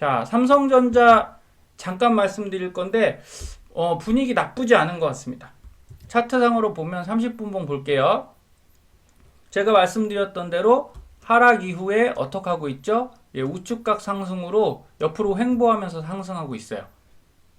자, 삼성전자 잠깐 말씀드릴 건데 어, 분위기 나쁘지 않은 것 같습니다. 차트상으로 보면 30분봉 볼게요. 제가 말씀드렸던 대로 하락 이후에 어떻게 하고 있죠? 예, 우측각 상승으로 옆으로 횡보하면서 상승하고 있어요.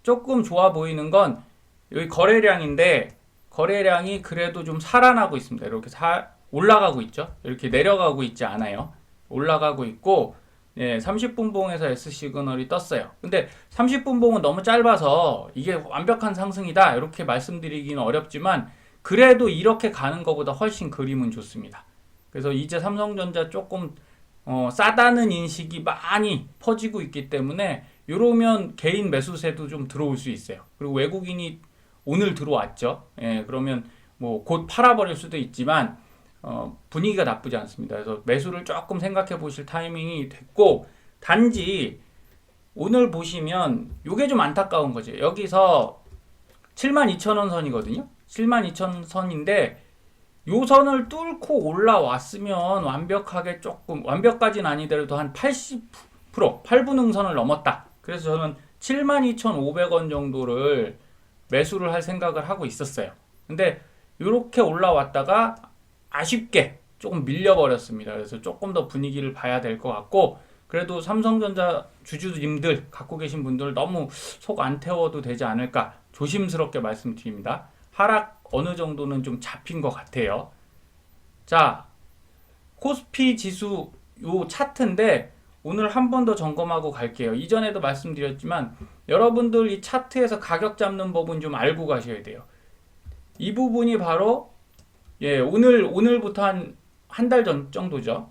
조금 좋아 보이는 건 여기 거래량인데 거래량이 그래도 좀 살아나고 있습니다. 이렇게 사, 올라가고 있죠. 이렇게 내려가고 있지 않아요. 올라가고 있고 예, 30분봉에서 S 시그널이 떴어요. 근데 30분봉은 너무 짧아서 이게 완벽한 상승이다 이렇게 말씀드리기는 어렵지만 그래도 이렇게 가는 것보다 훨씬 그림은 좋습니다. 그래서 이제 삼성전자 조금 어, 싸다는 인식이 많이 퍼지고 있기 때문에 이러면 개인 매수세도 좀 들어올 수 있어요. 그리고 외국인이 오늘 들어왔죠. 예, 그러면 뭐 곧 팔아버릴 수도 있지만 어, 분위기가 나쁘지 않습니다. 그래서 매수를 조금 생각해 보실 타이밍이 됐고 단지 오늘 보시면 이게 좀 안타까운 거죠. 여기서 72,000원 선이거든요. 72,000 선인데 요 선을 뚫고 올라왔으면 완벽하게 조금 완벽까지는 아니더라도 한 80% 8분응선을 넘었다. 그래서 저는 72,500원 정도를 매수를 할 생각을 하고 있었어요. 근데 이렇게 올라왔다가 아쉽게 조금 밀려버렸습니다. 그래서 조금 더 분위기를 봐야 될 것 같고 그래도 삼성전자 주주님들 갖고 계신 분들 너무 속 안 태워도 되지 않을까 조심스럽게 말씀드립니다. 하락 어느 정도는 좀 잡힌 것 같아요. 자, 코스피 지수 요 차트인데 오늘 한 번 더 점검하고 갈게요. 이전에도 말씀드렸지만 여러분들 이 차트에서 가격 잡는 법은 좀 알고 가셔야 돼요. 이 부분이 바로 예, 오늘 오늘부터 한 한 달 전 정도죠.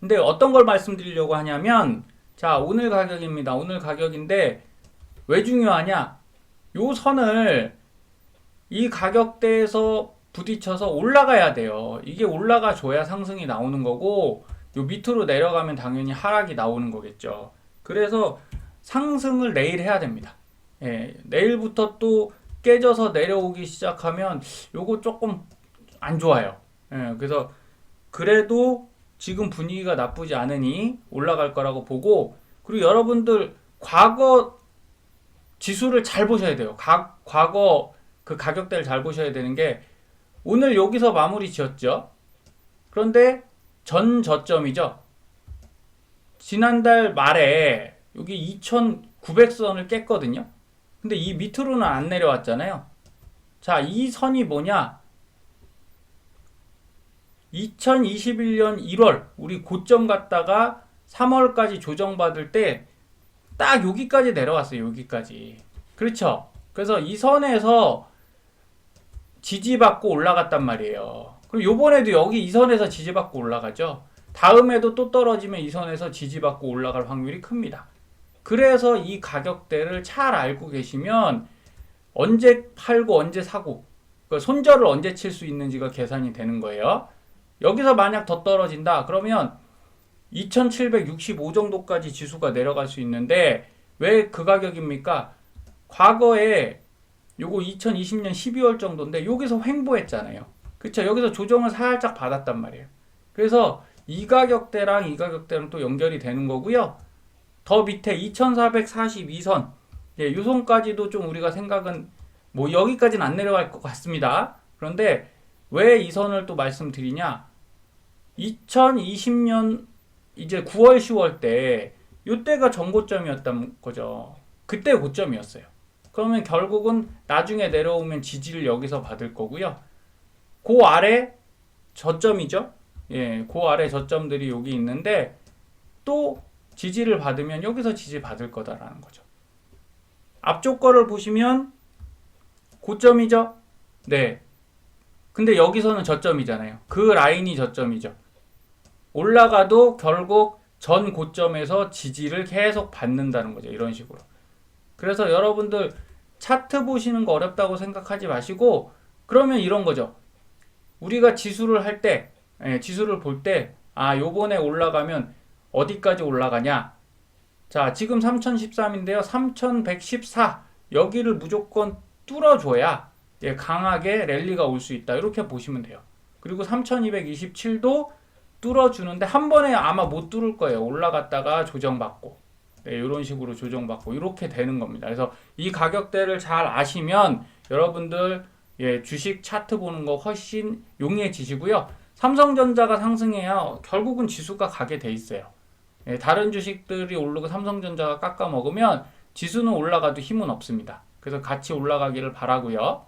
근데 어떤 걸 말씀드리려고 하냐면 자, 오늘 가격입니다. 오늘 가격인데 왜 중요하냐? 요 선을 이 가격대에서 부딪혀서 올라가야 돼요. 이게 올라가 줘야 상승이 나오는 거고 요 밑으로 내려가면 당연히 하락이 나오는 거겠죠. 그래서 상승을 내일 해야 됩니다. 예, 내일부터 또 깨져서 내려오기 시작하면 요거 조금 안 좋아요. 예, 그래서 그래도 지금 분위기가 나쁘지 않으니 올라갈 거라고 보고 그리고 여러분들 과거 지수를 잘 보셔야 돼요. 가, 과거 그 가격대를 잘 보셔야 되는 게 오늘 여기서 마무리 지었죠. 그런데 전 저점이죠. 지난달 말에 여기 2,900선을 깼거든요. 근데 이 밑으로는 안 내려왔잖아요. 자, 이 선이 뭐냐? 2021년 1월 우리 고점 갔다가 3월까지 조정받을 때 딱 여기까지 내려왔어요. 여기까지. 그렇죠? 그래서 이 선에서 지지받고 올라갔단 말이에요. 그럼 요번에도 여기 이 선에서 지지받고 올라가죠. 다음에도 또 떨어지면 이 선에서 지지받고 올라갈 확률이 큽니다. 그래서 이 가격대를 잘 알고 계시면 언제 팔고 언제 사고 그 손절을 언제 칠 수 있는지가 계산이 되는 거예요. 여기서 만약 더 떨어진다 그러면 2765 정도까지 지수가 내려갈 수 있는데 왜 그 가격입니까? 과거에 요거 2020년 12월 정도인데 여기서 횡보했잖아요. 그쵸? 여기서 조정을 살짝 받았단 말이에요. 그래서 이 가격대랑 이 가격대랑 또 연결이 되는 거고요. 더 밑에 2442선, 예, 요 선까지도 좀 우리가 생각은 뭐 여기까지는 안 내려갈 것 같습니다. 그런데 왜 이 선을 또 말씀드리냐? 2020년 이제 9월, 10월 때 요때가 전고점이었던 거죠. 그때 고점이었어요. 그러면 결국은 나중에 내려오면 지지를 여기서 받을 거고요. 그 아래 저점이죠. 예, 그 아래 저점들이 여기 있는데 또 지지를 받으면 여기서 지지 받을 거다라는 거죠. 앞쪽 거를 보시면 고점이죠. 네. 근데 여기서는 저점이잖아요. 그 라인이 저점이죠. 올라가도 결국 전 고점에서 지지를 계속 받는다는 거죠. 이런 식으로. 그래서 여러분들 차트 보시는 거 어렵다고 생각하지 마시고 그러면 이런 거죠. 우리가 지수를 할 때, 예, 지수를 볼 때, 아, 요번에 올라가면 어디까지 올라가냐? 자, 지금 3013인데요. 3114. 여기를 무조건 뚫어줘야 예, 강하게 랠리가 올 수 있다. 이렇게 보시면 돼요. 그리고 3227도 뚫어주는데 한 번에 아마 못 뚫을 거예요. 올라갔다가 조정받고 네, 이런 식으로 조정받고 이렇게 되는 겁니다. 그래서 이 가격대를 잘 아시면 여러분들 예, 주식 차트 보는 거 훨씬 용이해지시고요. 삼성전자가 상승해야 결국은 지수가 가게 돼 있어요. 예, 다른 주식들이 오르고 삼성전자가 깎아 먹으면 지수는 올라가도 힘은 없습니다. 그래서 같이 올라가기를 바라고요.